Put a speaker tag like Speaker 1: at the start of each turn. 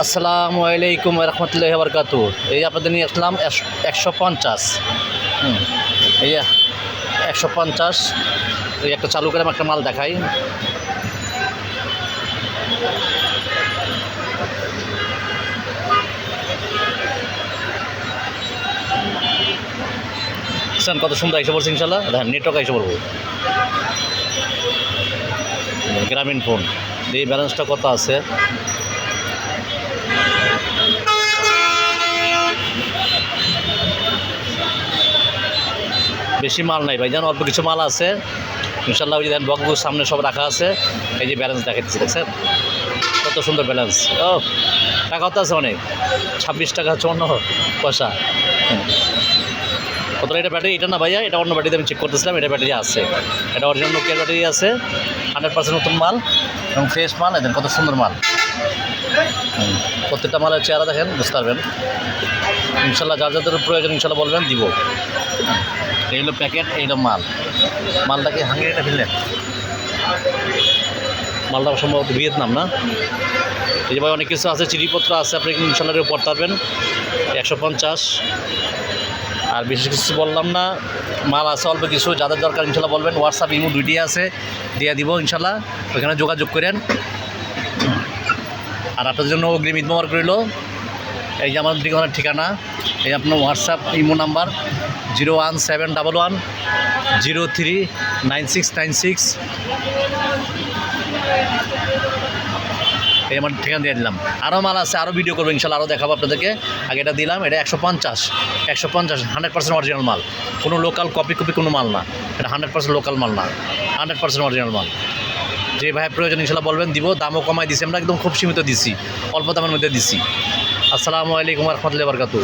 Speaker 1: আসসালামু আলাইকুম রহমতুল্লাহ বরকাত এই আপনাদের নিয়ে আসলাম একশ- পঞ্চাশ। এই একশো পঞ্চাশ। এই একটা চালু করে একটা মাল দেখাই। কত সুন্দর এসে পড়ছে ইনশাল্লাহ দেখেন নেটওয়ার্ক এসে পড়ব। গ্রামীণ ফোন। এই ব্যালেন্সটা কত আছে? বেশি মাল নাই ভাই। জান, অল্প কিছু মাল আছে। ইনশাল্লাহ ওই যে দেখেন সামনে সব রাখা আছে। এই যে ব্যালেন্স দেখাচ্ছি দেখছেন? কত সুন্দর ব্যালেন্স ও, টাকা কত আছে অনেক? ছাব্বিশ টাকা অন্য পয়সা। কত এটা ব্যাটারি এটা না ভাইয়া, এটা অন্য ব্যাটারিতে আমি চেক করতেছিলাম, এটা ব্যাটারি আছে। এটা অরিজিনাল নোকিয়ার ব্যাটারি আছে হান্ড্রেড পার্সেন্ট নতুন মাল এবং ফ্রেশ মাল দেখেন কত সুন্দর মাল। প্রত্যেকটা মালের চেহারা দেখেন, বুঝতে পারবেন। ইনশাল্লাহ যার যাদের প্রয়োজন ইনশাল্লাহ বলবেন, দিব। এই হলো প্যাকেট এই হলো মাল। মালটা কি হাঙ্গেরিটা ফেললেন মালটা সম্ভবত ভিয়েতনাম, না? এই যে ভাই, অনেক কিছু আছে, চিঠিপত্র আছে, আপনি ইনশাল্লাহ পড়তে পারবেন। একশো পঞ্চাশ। আর বিশেষ কিছু বললাম না, মাল আছে, অল্প কিছু, যাদের দরকার ইনশাল্লাহ বলবেন। হোয়াটসঅ্যাপ ইমো দুইটি আছে, দিয়ে দিব ইনশাল্লাহ। ওইখানে যোগাযোগ করেন। আর আপনাদের জন্য অগ্রিম ঈদ মোবারক রইল। এই যে আমার ঠিকানার ঠিকানা, এই আপনার WhatsApp imo number zero one seven double one zero three nine six nine six এই আমার ঠিকানা দিয়ে দিলাম। আরও মাল আছে, আরও ভিডিও করব, ইনশাল্লাহ আরও দেখাবো আপনাদেরকে। আগে এটা দিলাম, এটা একশো পঞ্চাশ। একশো পঞ্চাশ হান্ড্রেড পার্সেন্ট অরিজিনাল মাল। কোনো লোকাল কপি কপি কোনো মাল না। এটা হান্ড্রেড পার্সেন্ট লোকাল মাল না। হান্ড্রেড পার্সেন্ট অরিজিনাল মাল। যে ভাই প্রয়োজন ইনশাল্লাহ বলবেন, দিব। দামও কমাই দিছি। আমরা একদম খুব সীমিত দিছি। অল্প দামের মধ্যে দিছি। আসসালামু আলাইকুম রহমতুল্লাহ বরকাতু